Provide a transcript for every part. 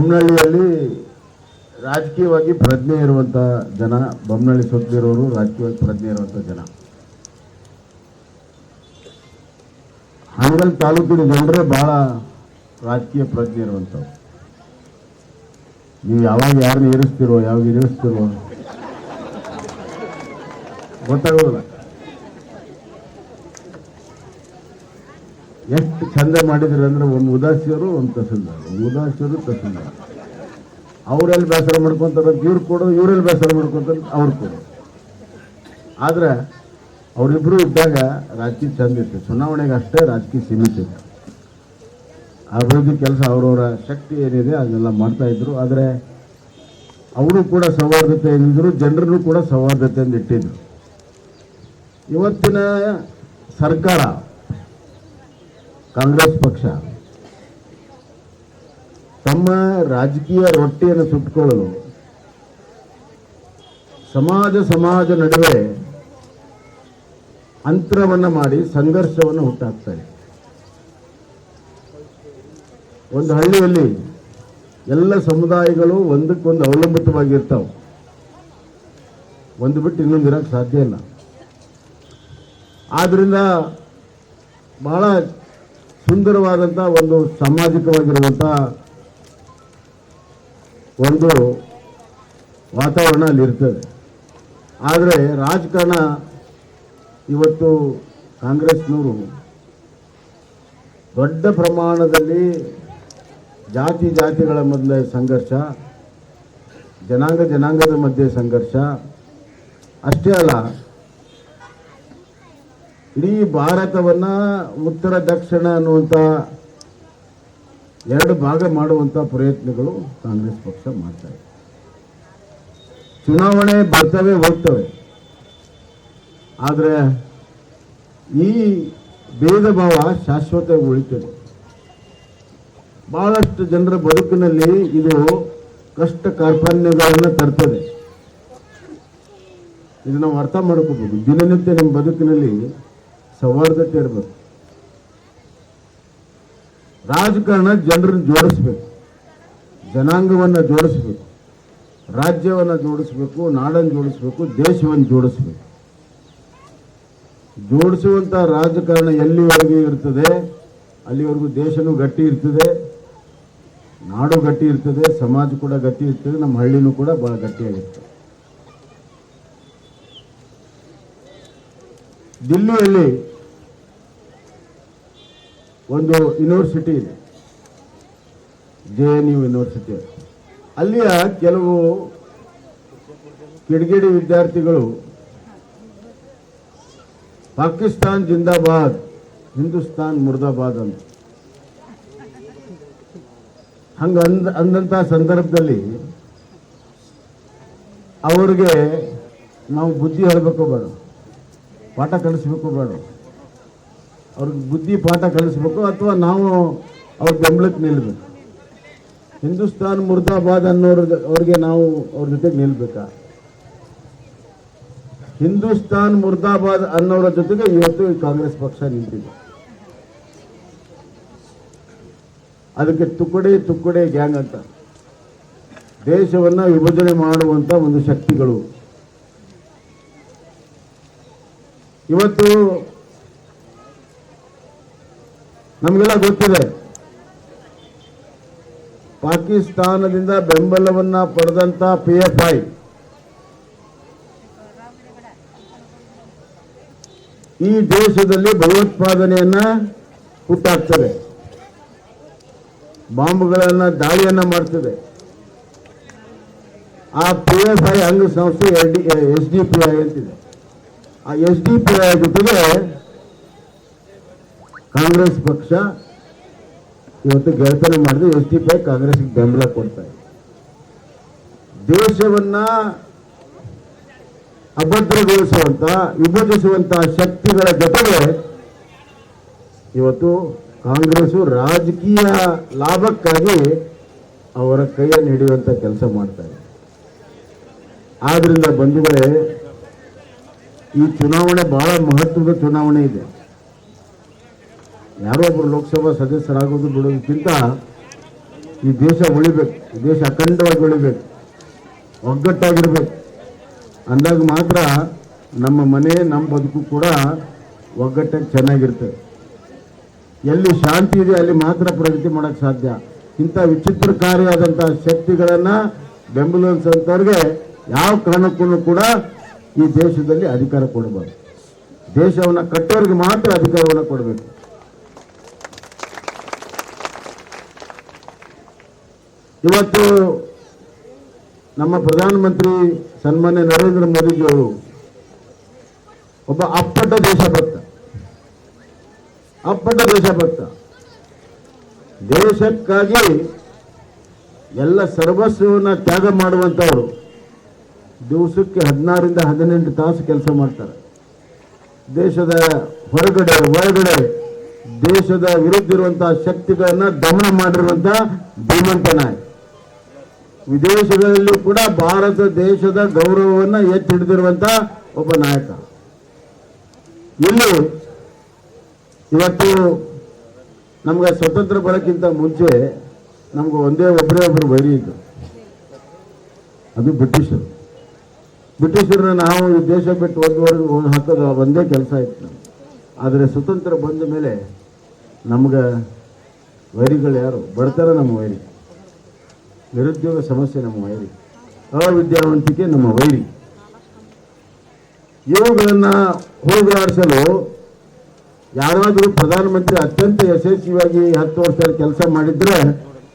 ಬೊಮ್ಮನಹಳ್ಳಿಯಲ್ಲಿ ರಾಜಕೀಯವಾಗಿ ಪ್ರಜ್ಞೆ ಇರುವಂಥ ಜನ ಬೊಮ್ಮನಹಳ್ಳಿ ಸುತ್ತಿರೋರು ರಾಜಕೀಯವಾಗಿ ಪ್ರಜ್ಞೆ ಇರುವಂಥ ಜನ. ಹಾನಗಲ್ ತಾಲೂಕಿನ ಜನರೇ ಬಹಳ ರಾಜಕೀಯ ಪ್ರಜ್ಞೆ ಇರುವಂಥವ್ರು ನೀವು ಯಾವಾಗ ಯಾರನ್ನ ಏರಿಸ್ತಿರೋ, ಯಾವಾಗ ಇರಿಸ್ತಿರೋ ಗೊತ್ತಾಗೋದಿಲ್ಲ. ಎಷ್ಟು ಚಂದ ಮಾಡಿದ್ರು ಅಂದ್ರೆ ಒಂದು ಉದಾಸಿಯರು, ಒಂದು ತಹಸೀಲ್ದಾರ್. ಒಂದು ಉದಾಸಿಯರು, ತಹಸೀಲ್ದಾರ್. ಅವರೆಲ್ಲಿ ಬೇಸರ ಮಾಡ್ಕೊತಾರೆ? ಇವ್ರು ಕೊಡೋದು, ಇವರೆಲ್ಲಿ ಬೇಸರ ಮಾಡ್ಕೊತಾರೆ? ಅವ್ರು ಕೊಡೋದು. ಆದ್ರೆ ಅವರಿಬ್ಬರು ಇದ್ದಾಗ ರಾಜಕೀಯ ಚಂದ ಇತ್ತು. ಚುನಾವಣೆಗೆ ಅಷ್ಟೇ ರಾಜಕೀಯ ಸೀಮಿತ ಇತ್ತು. ಅಭಿವೃದ್ಧಿ ಕೆಲಸ ಅವರವರ ಶಕ್ತಿ ಏನಿದೆ ಅದನ್ನೆಲ್ಲ ಮಾಡ್ತಾ ಇದ್ರು. ಆದರೆ ಅವರು ಕೂಡ ಸೌಹಾರ್ದತೆಯಿಂದಿದ್ರು ಜನರನ್ನು ಕೂಡ ಸೌಹಾರ್ದತೆಯಿಂದ ಇಟ್ಟಿದ್ರು. ಇವತ್ತಿನ ಸರ್ಕಾರ ಕಾಂಗ್ರೆಸ್ ಪಕ್ಷ, ತಮ್ಮ ರಾಜಕೀಯ ರೊಟ್ಟಿಯನ್ನು ಸುಟ್ಟುಕೊಳ್ಳಲು ಸಮಾಜ ಸಮಾಜ ನಡುವೆ ಅಂತರವನ್ನು ಮಾಡಿ ಸಂಘರ್ಷವನ್ನು ಹುಟ್ಟಾಕ್ತಾರೆ ಒಂದು ಹಳ್ಳಿಯಲ್ಲಿ ಎಲ್ಲ ಸಮುದಾಯಗಳು ಒಂದಕ್ಕೊಂದು ಅವಲಂಬಿತವಾಗಿರ್ತಾವೆ. ಒಂದು ಬಿಟ್ಟು ಇನ್ನೊಂದು ಇರೋಕ್ಕೆ ಸಾಧ್ಯ ಇಲ್ಲ. ಆದ್ರಿಂದ ಬಹಳ ಸುಂದರವಾದಂಥ ಒಂದು ಸಾಮಾಜಿಕವಾಗಿರುವಂಥ ಒಂದು ವಾತಾವರಣ ಅಲ್ಲಿರ್ತದೆ ಆದರೆ ರಾಜಕಾರಣ ಇವತ್ತು ಕಾಂಗ್ರೆಸ್ನವರು ದೊಡ್ಡ ಪ್ರಮಾಣದಲ್ಲಿ ಜಾತಿ ಜಾತಿಗಳ ಮಧ್ಯೆ ಸಂಘರ್ಷ, ಜನಾಂಗ ಜನಾಂಗದ ಮಧ್ಯೆ ಸಂಘರ್ಷ, ಅಷ್ಟೇ ಅಲ್ಲ ಇಡೀ ಭಾರತವನ್ನ ಉತ್ತರ, ದಕ್ಷಿಣ ಅನ್ನುವಂಥ ಎರಡು ಭಾಗ ಮಾಡುವಂಥ ಪ್ರಯತ್ನಗಳು ಕಾಂಗ್ರೆಸ್ ಪಕ್ಷ ಮಾಡ್ತಾ ಇದೆ. ಚುನಾವಣೆ ಬರ್ತವೆ, ಹೋಗ್ತವೆ. ಆದರೆ ಈ ಭೇದ ಭಾವ ಶಾಶ್ವತ ಉಳಿತದೆ ಬಹಳಷ್ಟು ಜನರ ಬದುಕಿನಲ್ಲಿ ಇದು ಕಷ್ಟ ಕಾರ್ಪಣ್ಯಗಳನ್ನು ತರ್ತದೆ. ಇದು ನಾವು ಅರ್ಥ ಮಾಡ್ಕೋಬಹುದು. ದಿನನಿತ್ಯ ನಮ್ಮ ಬದುಕಿನಲ್ಲಿ ಸೌಹಾರ್ದತೆ ಇರಬೇಕು ರಾಜಕಾರಣ ಜನರನ್ನು ಜೋಡಿಸ್ಬೇಕು. ಜನಾಂಗವನ್ನು ಜೋಡಿಸ್ಬೇಕು. ರಾಜ್ಯವನ್ನು ಜೋಡಿಸ್ಬೇಕು, ನಾಡನ್ನು ಜೋಡಿಸ್ಬೇಕು, ದೇಶವನ್ನು ಜೋಡಿಸ್ಬೇಕು. ಜೋಡಿಸುವಂತ ರಾಜಕಾರಣ ಎಲ್ಲಿವರೆಗೆ ಇರ್ತದೆ? ಅಲ್ಲಿವರೆಗೂ ದೇಶನೂ ಗಟ್ಟಿ ಇರ್ತದೆ. ನಾಡು ಗಟ್ಟಿ ಇರ್ತದೆ. ಸಮಾಜ ಕೂಡ ಗಟ್ಟಿ ಇರ್ತದೆ. ನಮ್ಮ ಹಳ್ಳಿನೂ ಕೂಡ ಬಹಳ ಗಟ್ಟಿಯಾಗಿರ್ತದೆ. ದಿಲ್ಲಿಯಲ್ಲಿ ಒಂದು ಯೂನಿವರ್ಸಿಟಿ ಇದೆ. ಜೆ ಎನ್ ಯು ಯೂನಿವರ್ಸಿಟಿ ಅಲ್ಲಿಯ ಕೆಲವು ಕಿಡಿಗಿಡಿ ವಿದ್ಯಾರ್ಥಿಗಳು ಪಾಕಿಸ್ತಾನ್ ಜಿಂದಾಬಾದ್, ಹಿಂದೂಸ್ತಾನ್ ಮುರ್ದಾಬಾದ್ ಅಂತ. ಹಂಗ ಅಂದ ಅಂದಂಥ ಸಂದರ್ಭದಲ್ಲಿ ಅವ್ರಿಗೆ ನಾವು ಬುದ್ಧಿ ಹೇಳಬೇಕು ಬೇಡ. ಪಾಠ ಕಲಿಸ್ಬೇಕು ಬೇಡ. ಅವ್ರಿಗೆ ಬುದ್ಧಿ ಪಾಠ ಕಲಿಸ್ಬೇಕು ಅಥವಾ ನಾವು ಅವ್ರ ಬೆಂಬಲಕ್ಕೆ ನಿಲ್ಬೇಕು? ಹಿಂದೂಸ್ತಾನ್ ಮುರ್ದಾಬಾದ್ ಅನ್ನೋರ ಅವ್ರಿಗೆ ನಾವು ಅವ್ರ ಜೊತೆಗೆ ನಿಲ್ಬೇಕಾ? ಹಿಂದೂಸ್ತಾನ್ ಮುರ್ದಾಬಾದ್ ಅನ್ನೋರ ಜೊತೆಗೆ ಇವತ್ತು ಕಾಂಗ್ರೆಸ್ ಪಕ್ಷ ನಿಂತಿದೆ. ಅದಕ್ಕೆ ತುಕಡೆ ತುಕಡೆ ಗ್ಯಾಂಗ್ ಅಂತ. ದೇಶವನ್ನ ವಿಭಜನೆ ಮಾಡುವಂತ ಒಂದು ಶಕ್ತಿಗಳು. ಇವತ್ತು ನಮಗೆಲ್ಲ ಗೊತ್ತಿದೆ. ಪಾಕಿಸ್ತಾನದಿಂದ ಬೆಂಬಲವನ್ನ ಪಡೆದಂತ ಪಿ ಎಫ್ ಐ ಈ ದೇಶದಲ್ಲಿ ಭಯೋತ್ಪಾದನೆಯನ್ನ ಹುಟ್ಟಾಕ್ತದೆ. ಬಾಂಬ್ಗಳನ್ನ ದಾಳಿಯನ್ನ ಮಾಡ್ತದೆ. ಆ ಪಿ ಎಫ್ ಐ ಅಂಗ ಸಂಸ್ಥೆ ಎಸ್ ಡಿ ಪಿ ಐ ಅಂತಿದೆ. ಆ ಎಸ್ ಡಿ ಪಿ ಐ ಜೊತೆಗೆ ಕಾಂಗ್ರೆಸ್ ಪಕ್ಷ ಇವತ್ತು ಗೆಳೆತನ ಮಾಡಿದ್ರೆ ಎಸ್ ಡಿ ಪಿ ಕಾಂಗ್ರೆಸ್ಗೆ ಬೆಂಬಲ ಕೊಡ್ತಾ ಇದೆ. ದೇಶವನ್ನ ಅಭದ್ರಗೊಳಿಸುವಂತ ವಿಭಜಿಸುವಂತಹ ಶಕ್ತಿಗಳ ಜೊತೆಗೆ ಇವತ್ತು ಕಾಂಗ್ರೆಸ್ ರಾಜಕೀಯ ಲಾಭಕ್ಕಾಗಿ ಅವರ ಕೈಯನ್ನು ಹಿಡಿಯುವಂತ ಕೆಲಸ ಮಾಡ್ತಾ ಇದೆ. ಆದ್ರಿಂದ ಬಂಧುಗಳೇ, ಈ ಚುನಾವಣೆ ಬಹಳ ಮಹತ್ವದ ಚುನಾವಣೆ ಇದೆ. ಯಾರೋ ಒಬ್ಬರು ಲೋಕಸಭಾ ಸದಸ್ಯರಾಗೋದು ಬಿಡೋದಕ್ಕಿಂತ ಈ ದೇಶ ಉಳಿಬೇಕು, ಈ ದೇಶ ಅಖಂಡವಾಗಿ ಉಳಿಬೇಕು, ಒಗ್ಗಟ್ಟಾಗಿರ್ಬೇಕು. ಅಂದಾಗ ಮಾತ್ರ ನಮ್ಮ ಮನೆ, ನಮ್ಮ ಬದುಕು ಕೂಡ ಒಗ್ಗಟ್ಟಾಗಿ ಚೆನ್ನಾಗಿರ್ತದೆ. ಎಲ್ಲಿ ಶಾಂತಿ ಇದೆ ಅಲ್ಲಿ ಮಾತ್ರ ಪ್ರಗತಿ ಮಾಡೋಕೆ ಸಾಧ್ಯ. ಇಂಥ ವಿಚಿತ್ರಕಾರಿಯಾದಂಥ ಶಕ್ತಿಗಳನ್ನು ಬೆಂಬಲಿಸಂಥವ್ರಿಗೆ ಯಾವ ಕಾರಣಕ್ಕೂ ಕೂಡ ಈ ದೇಶದಲ್ಲಿ ಅಧಿಕಾರ ಕೊಡಬಾರ್ದು. ದೇಶವನ್ನು ಕಟ್ಟೋರಿಗೆ ಮಾತ್ರ ಅಧಿಕಾರವನ್ನು ಕೊಡಬೇಕು. ಇವತ್ತು ನಮ್ಮ ಪ್ರಧಾನಮಂತ್ರಿ ಸನ್ಮಾನ್ಯ ನರೇಂದ್ರ ಮೋದಿಜಿಯವರು ಒಬ್ಬ ಅಪ್ಪಟ ದೇಶಭಕ್ತ. ಅಪ್ಪಟ ದೇಶಭಕ್ತ. ದೇಶಕ್ಕಾಗಿ ಎಲ್ಲ ಸರ್ವಸ್ವವನ್ನು ತ್ಯಾಗ ಮಾಡುವಂಥವರು ದಿವಸಕ್ಕೆ ಹದಿನಾರರಿಂದ ಹದಿನೆಂಟು ತಾಸು ಕೆಲಸ ಮಾಡ್ತಾರೆ. ದೇಶದ ಹೊರಗಡೆ ಒಳಗಡೆ ದೇಶದ ವಿರುದ್ಧ ಇರುವಂತಹ ಶಕ್ತಿಗಳನ್ನ ದಮನ ಮಾಡಿರುವಂತಹ ಧೀಮಂತ ನಾಯಕ. ವಿದೇಶಗಳಲ್ಲಿ ಕೂಡ ಭಾರತ ದೇಶದ ಗೌರವವನ್ನ ಎತ್ತಿ ಹಿಡಿದಿರುವಂತ ಒಬ್ಬ ನಾಯಕ. ಇಲ್ಲಿ ಇವತ್ತು ನಮ್ಗೆ ಸ್ವತಂತ್ರ ಬರೋಕ್ಕಿಂತ ಮುಂಚೆ ನಮ್ಗೆ ಒಂದೇ ಒಬ್ಬರೇ ಒಬ್ಬರು ವೈರಿ ಇದ್ದರು ಅದು ಬ್ರಿಟಿಷರು. ಬ್ರಿಟಿಷರನ್ನ ನಾವು ಈ ದೇಶ ಬಿಟ್ಟು ಒಂದುವರೆಗೆ ಹಾಕೋದು ಒಂದೇ ಕೆಲಸ ಇತ್ತು. ಆದರೆ ಸ್ವತಂತ್ರ ಬಂದ ಮೇಲೆ ನಮ್ಗೆ ವೈರಿಗಳು ಯಾರು? ಬರ್ತಾರೆ ನಮ್ಮ ವೈರಿ. ನಿರುದ್ಯೋಗ ಸಮಸ್ಯೆ ನಮ್ಮ ವೈರಿ. ಅವಿದ್ಯಾವಂತಿಕೆ ನಮ್ಮ ವೈರಿ. ಇವುಗಳನ್ನು ಹೋಗಲಾಡಿಸಲು ಯಾರಾದರೂ ಪ್ರಧಾನಮಂತ್ರಿ ಅತ್ಯಂತ ಯಶಸ್ವಿಯಾಗಿ ಹತ್ತು ವರ್ಷ ಕೆಲಸ ಮಾಡಿದ್ರೆ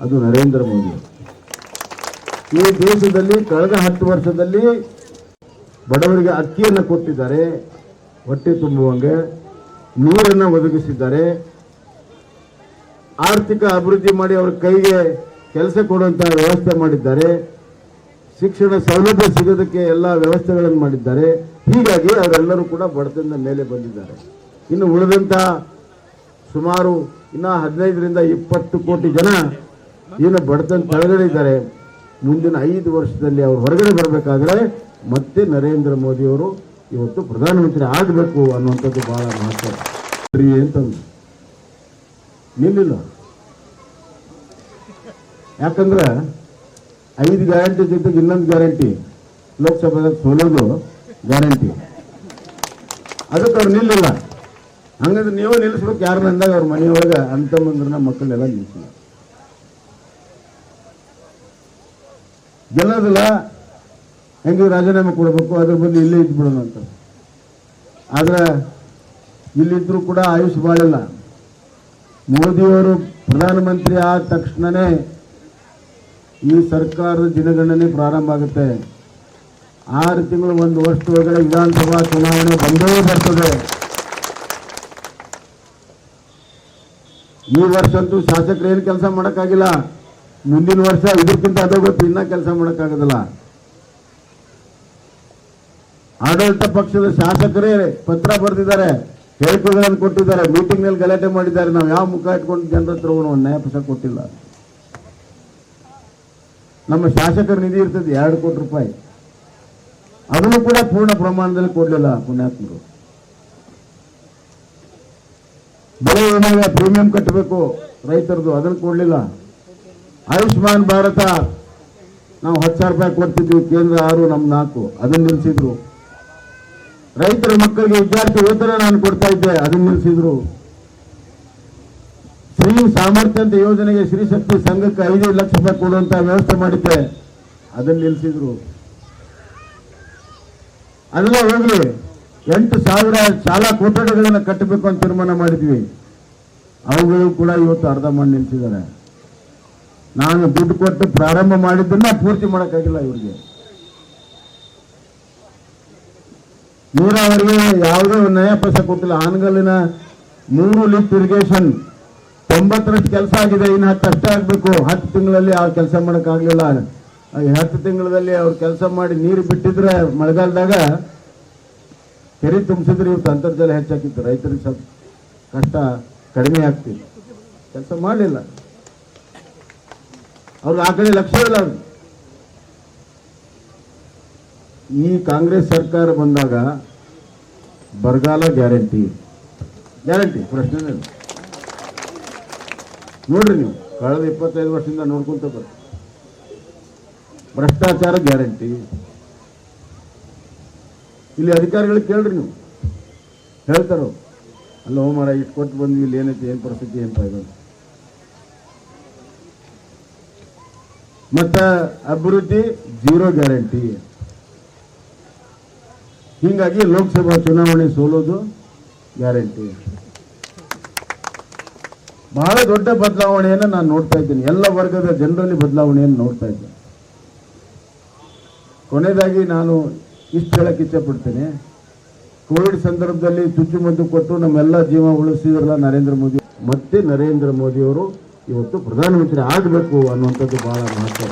ಅದು ನರೇಂದ್ರ ಮೋದಿ. ಈ ದೇಶದಲ್ಲಿ ಕಳೆದ ಹತ್ತು ವರ್ಷದಲ್ಲಿ ಬಡವರಿಗೆ ಅಕ್ಕಿಯನ್ನು ಕೊಟ್ಟಿದ್ದಾರೆ. ಹೊಟ್ಟೆ ತುಂಬುವಂಗೆ, ನೀರನ್ನು ಒದಗಿಸಿದ್ದಾರೆ. ಆರ್ಥಿಕ ಅಭಿವೃದ್ಧಿ ಮಾಡಿ ಅವರ ಕೈಗೆ ಕೆಲಸ ಕೊಡುವಂತಹ ವ್ಯವಸ್ಥೆ ಮಾಡಿದ್ದಾರೆ. ಶಿಕ್ಷಣ ಸೌಲಭ್ಯ ಸಿಗೋದಕ್ಕೆ ಎಲ್ಲ ವ್ಯವಸ್ಥೆಗಳನ್ನು ಮಾಡಿದ್ದಾರೆ. ಹೀಗಾಗಿ ಅವರೆಲ್ಲರೂ ಕೂಡ ಬಡತನದ ಮೇಲೆ ಬಂದಿದ್ದಾರೆ. ಇನ್ನು ಉಳಿದಂತ ಸುಮಾರು ಇನ್ನ ಹದಿನೈದರಿಂದ ಇಪ್ಪತ್ತು ಕೋಟಿ ಜನ ಏನು ಬಡತನ ಕೆಳಗಡೆ ಇದ್ದಾರೆ ಮುಂದಿನ ಐದು ವರ್ಷದಲ್ಲಿ ಅವರು ಹೊರಗಡೆ ಬರಬೇಕಾದ್ರೆ ಮತ್ತೆ ನರೇಂದ್ರ ಮೋದಿಯವರು ಇವತ್ತು ಪ್ರಧಾನಮಂತ್ರಿ ಆಗಬೇಕು ಅನ್ನುವಂಥದ್ದು ಬಹಳ ಮಹತ್ವ. ಅಂತಂದು ನಿಲ್ಲಿಲ್ಲ. ಯಾಕಂದ್ರೆ ಐದು ಗ್ಯಾರಂಟಿ ಜೊತೆಗೆ ಇನ್ನೊಂದು ಗ್ಯಾರಂಟಿ ಲೋಕಸಭೆದಾಗ ಸೋಲೋದು ಗ್ಯಾರಂಟಿ ಅದಕ್ಕೆ ಅವ್ರು ನಿಲ್ಲಿಲ್ಲ. ಹಂಗಂದ್ರೆ ನೀವು ನಿಲ್ಲಿಸ್ಬೇಕು ಯಾರನ್ನ ಅಂದಾಗ ಅವ್ರ ಮನೆಯೊಳಗೆ ಅಂತಮ್ಮಂದ್ರನ್ನ ಮಕ್ಕಳನ್ನೆಲ್ಲ ನಿಲ್ಲಿಸಿಲ್ಲ ಗೆಲ್ಲೋದಿಲ್ಲ, ಹೆಂಗೆ ರಾಜೀನಾಮೆ ಕೊಡಬೇಕು, ಅದ್ರ ಬದಲು ಇಲ್ಲೇ ಇದ್ಬಿಡೋಣ ಅಂತ. ಆದ್ರೆ ಇಲ್ಲಿದ್ರು ಕೂಡ ಆಯುಷ್ ಬಾಳಿಲ್ಲ. ಮೋದಿಯವರು ಪ್ರಧಾನಮಂತ್ರಿ ಆದ ತಕ್ಷಣನೇ ಈ ಸರ್ಕಾರದ ದಿನಗಣನೆ ಪ್ರಾರಂಭ ಆಗುತ್ತೆ. ಆರು ತಿಂಗಳು ಒಂದು ವರ್ಷದೊಳಗಡೆ ವಿಧಾನಸಭಾ ಚುನಾವಣೆ ಬಂದೇ ಬರ್ತದೆ. ಈ ವರ್ಷ ಅಂತೂ ಶಾಸಕರು ಏನು ಕೆಲಸ ಮಾಡೋಕ್ಕಾಗಿಲ್ಲ. ಮುಂದಿನ ವರ್ಷ ಇದಕ್ಕಿಂತ ಅದೇ ಗೊತ್ತು, ಇನ್ನೂ ಕೆಲಸ ಮಾಡೋಕ್ಕಾಗೋದಿಲ್ಲ. ಆಡಳಿತ ಪಕ್ಷದ ಶಾಸಕರೇ ಪತ್ರ ಬರೆದಿದ್ದಾರೆ, ಹೇಳಿಕೆಗಳನ್ನು ಕೊಟ್ಟಿದ್ದಾರೆ, ಮೀಟಿಂಗ್ನಲ್ಲಿ ಗಲಾಟೆ ಮಾಡಿದ್ದಾರೆ. ನಾವು ಯಾವ ಮುಖ ಇಟ್ಕೊಂಡು ಜನರ ಹತ್ರ ಹೋಗೋಣ ಒಂದು ನ್ಯಾಯ ಕೊಟ್ಟಿಲ್ಲ. ನಮ್ಮ ಶಾಸಕರ ನಿಧಿ ಇರ್ತದೆ, ಎರಡು ಕೋಟಿ ರೂಪಾಯಿ. ಅದನ್ನು ಕೂಡ ಪೂರ್ಣ ಪ್ರಮಾಣದಲ್ಲಿ ಕೊಡಲಿಲ್ಲ ಪುಣ್ಯಾತ್ಮರು. ಬೆಳೆ ವಿಮೆಗೆ ಪ್ರೀಮಿಯಂ ಕಟ್ಟಬೇಕು ರೈತರದು, ಅದನ್ನು ಕೊಡಲಿಲ್ಲ. ಆಯುಷ್ಮಾನ್ ಭಾರತ, ನಾವು ಹತ್ತು ಸಾವಿರ ರೂಪಾಯಿ ಕೊಡ್ತಿದ್ವಿ, ಕೇಂದ್ರ ಆರು, ನಮ್ಮ ನಾಲ್ಕು, ಅದನ್ನು ನಿಲ್ಲಿಸಿದ್ರು. ರೈತರ ಮಕ್ಕಳಿಗೆ ವಿದ್ಯಾರ್ಥಿ ವೇತನ ನಾನು ಕೊಡ್ತಾ ಇದ್ದೆ, ಅದನ್ನು ನಿಲ್ಲಿಸಿದ್ರು. ಸ್ತ್ರೀ ಸಾಮರ್ಥ್ಯ ಅಂತ ಯೋಜನೆಗೆ ಶ್ರೀಶಕ್ತಿ ಶಕ್ತಿ ಸಂಘಕ್ಕೆ ಐದೈದು ಲಕ್ಷ ರೂಪಾಯಿ ಕೊಡುವಂತ ವ್ಯವಸ್ಥೆ ಮಾಡಿದ್ದೆ. ಅದನ್ನ ನಿಲ್ಲಿಸಿದ್ರು ಅದೆಲ್ಲ ಹೋಗ್ಲಿ, ಎಂಟು ಸಾವಿರ ಶಾಲಾ ಕೊಠಡಿಗಳನ್ನು ಕಟ್ಟಬೇಕು ಅಂತ ತೀರ್ಮಾನ ಮಾಡಿದ್ವಿ. ಅವುಗಳು ಕೂಡ ಇವತ್ತು ಅರ್ಧ ಮಾಡಿ ನಿಲ್ಸಿದ್ದಾರೆ. ನಾನು ದುಡ್ಡು ಕೊಟ್ಟು ಪ್ರಾರಂಭ ಮಾಡಿದ್ದನ್ನ ಪೂರ್ತಿ ಮಾಡೋಕ್ಕಾಗಿಲ್ಲ ಇವ್ರಿಗೆ. ನೀರಾವರಿಗೆ ಯಾವುದೇ ನಯ ಪೈಸೆ ಕೊಟ್ಟಿಲ್ಲ. ಹಾನಗಲ್ಲಿನ ಮೂರು ಲಿಫ್ಟ್ ಇರಿಗೇಷನ್ ತೊಂಬತ್ತರಷ್ಟು ಕೆಲಸ ಆಗಿದೆ, ಇನ್ನು ಹತ್ತು ಅಷ್ಟೇ ಆಗಬೇಕು. ಹತ್ತು ತಿಂಗಳಲ್ಲಿ ಆ ಕೆಲಸ ಮಾಡೋಕ್ಕಾಗಲಿಲ್ಲ. ಹತ್ತು ತಿಂಗಳಲ್ಲಿ ಅವ್ರು ಕೆಲಸ ಮಾಡಿ ನೀರು ಬಿಟ್ಟಿದ್ರೆ ಮಳೆಗಾಲದಾಗ ಕೆರೆ ತುಂಬಿಸಿದ್ರೆ ಇವತ್ತು ಅಂತರ್ಜಲ ಹೆಚ್ಚಾಕಿತ್ತು ರೈತರಿಗೆ ಸ್ವಲ್ಪ ಕಷ್ಟ ಕಡಿಮೆ ಆಗ್ತಿತ್ತು. ಕೆಲಸ ಮಾಡಲಿಲ್ಲ. ಅವ್ರಿಗೆ ಆ ಕಡೆ ಲಕ್ಷ್ಯ ಇಲ್ಲ ಅವ್ರು ಈ ಕಾಂಗ್ರೆಸ್ ಸರ್ಕಾರ ಬಂದಾಗ ಬರಗಾಲ ಗ್ಯಾರಂಟಿ. ಗ್ಯಾರಂಟಿ, ಪ್ರಶ್ನೆ ನೋಡ್ರಿ ನೀವು, ಕಳೆದ ಇಪ್ಪತ್ತೈದು ವರ್ಷದಿಂದ ನೋಡ್ಕೊಂತ ಬರ್ತೀವಿ ಭ್ರಷ್ಟಾಚಾರ ಗ್ಯಾರಂಟಿ. ಇಲ್ಲಿ ಅಧಿಕಾರಿಗಳಿಗೆ ಕೇಳ್ರಿ ನೀವು. ಹೇಳ್ತಾರ, ಅಲ್ಲ ಹೋಮರ ಇಷ್ಟು ಕೊಟ್ಟು ಬಂದ್ವಿ, ಇಲ್ಲಿ ಏನೈತಿ, ಏನು ಪರಿಸ್ಥಿತಿ ಅಂತ ಇದೆ ಮತ್ತ ಅಭಿವೃದ್ಧಿ ಜೀರೋ ಗ್ಯಾರಂಟಿ. ಹೀಗಾಗಿ ಲೋಕಸಭಾ ಚುನಾವಣೆ ಸೋಲೋದು ಗ್ಯಾರಂಟಿ. ಬಹಳ ದೊಡ್ಡ ಬದಲಾವಣೆಯನ್ನು ನಾನು ನೋಡ್ತಾ ಇದ್ದೀನಿ. ಎಲ್ಲ ವರ್ಗದ ಜನರಲ್ಲಿ ಬದಲಾವಣೆಯನ್ನು ನೋಡ್ತಾ ಇದ್ದೇನೆ. ಕೊನೆಯದಾಗಿ ನಾನು ಇಷ್ಟು ಹೇಳಕ್ಕೆ ಇಚ್ಛಪಡ್ತೇನೆ ಕೋವಿಡ್ ಸಂದರ್ಭದಲ್ಲಿ ಚುಚ್ಚುಮದ್ದು ಕೊಟ್ಟು ನಮ್ಮೆಲ್ಲ ಜೀವ ಉಳಿಸಿದ್ರಲ್ಲ ನರೇಂದ್ರ ಮೋದಿ. ಮತ್ತೆ ನರೇಂದ್ರ ಮೋದಿಯವರು ಇವತ್ತು ಪ್ರಧಾನಮಂತ್ರಿ ಆಗಬೇಕು ಅನ್ನುವಂಥದ್ದು ಬಹಳ ಮಹತ್ವ